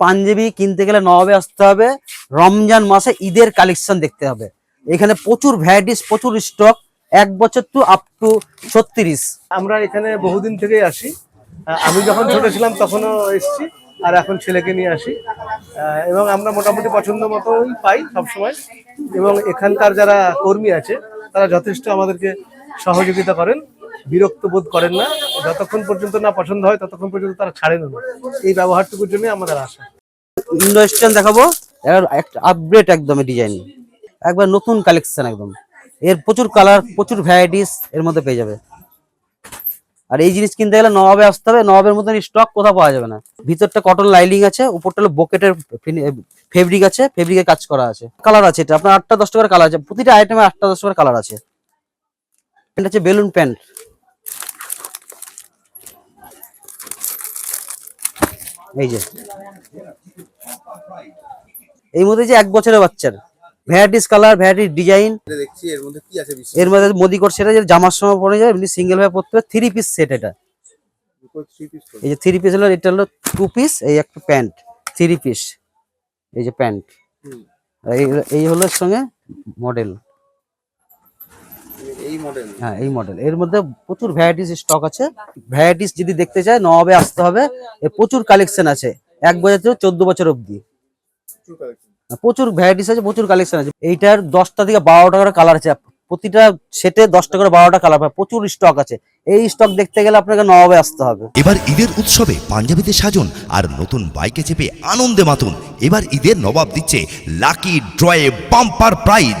পাঞ্জাবি কিনতে গেলে নবাবে আসতে হবে। রমজান মাসে ঈদের কালেকশন দেখতে হবে। এখানে প্রচুর ভ্যারাইটিস প্রচুর স্টক এক বছর টু আপ টু ছত্রিশ। আমরা এখানে বহুদিন থেকেই আসি। আমি যখন ছোট ছিলাম তখনও এসেছি, আর এখন ছেলেকে নিয়ে আসি। এবং আমরা মোটামুটি পছন্দ মতোই পাই সবসময়। এবং এখানকার যারা কর্মী আছে, তারা যথেষ্ট আমাদেরকে সহযোগিতা করেন। বিরক্ত বোধ করেন না। যতক্ষণ পর্যন্ত না পছন্দ হয়, ততক্ষণ পর্যন্ত তারা ছাড়েন না। এই ব্যবহারটুকুর জন্য আমাদের আশা। ইন্ডো দেখাবো। আপগ্রেড একদম ডিজাইন একবার নতুন কালেকশন একদম। এর প্রচুর কালার প্রচুর ভ্যারাইটিস এর মধ্যে পেয়ে যাবে। আর এই জিনিস কিনতে গেলে নবাবে আসতে হবে। নবাবের মতন স্টক কোথাও পাওয়া যাবে না। ভিতরটা কটন লাইলিং আছে, উপরটা হলো বোকেটের ফেব্রিক আছে ফেব্রিকের কাজ করা আছে। কালার আছে এটা। আপনার আটটা দশ টাকার কালার আছে। প্রতিটা আইটেমে আটটা দশ টাকার কালার আছে। এটা হচ্ছে বেলুন প্যান্ট। এই যে। এই মধ্যে যে এক বছরের বাচ্চার ভ্যারাইটিস কালার ভ্যারাইটিস ডিজাইন দেখছি এর মধ্যে কি আছে এর মধ্যে মোদি কোট সেটা জামার সময় পরে যায় এমনি সিঙ্গেল ভাবে পড়তে হবে থ্রি পিস সেট এটা। এই যে থ্রি পিস হলো এটা হলো টু পিস এই একটা প্যান্ট থ্রি পিস এই যে প্যান্ট এই এই হলো সঙ্গে মডেল হ্যাঁ এই মডেল এর মধ্যে প্রচুর ভ্যারাইটিস স্টক আছে। ভ্যারাইটিস যদি দেখতে চায় নবাবে আসতে হবে। এর প্রচুর কালেকশন আছে। এক বছর থেকে চোদ্দ বছর অবধি। প্রচুর ভ্যারাইটিস আছে প্রচুর কালেকশন আছে। এইটার দশটা থেকে বারোটা করে কালার আছে। প্রতিটা সেটে দশটা করে বারোটা কালার পায় প্রচুর স্টক আছে। এই স্টক দেখতে গেলে আপনাকে নবাবে আসতে হবে। এবার ঈদের উৎসবে পাঞ্জাবিতে সাজুন আর নতুন বাইকে চেপে আনন্দে মাতুন। এবার ঈদের নবাব দিচ্ছে লাকি ড্রয়ে বাম্পার প্রাইজ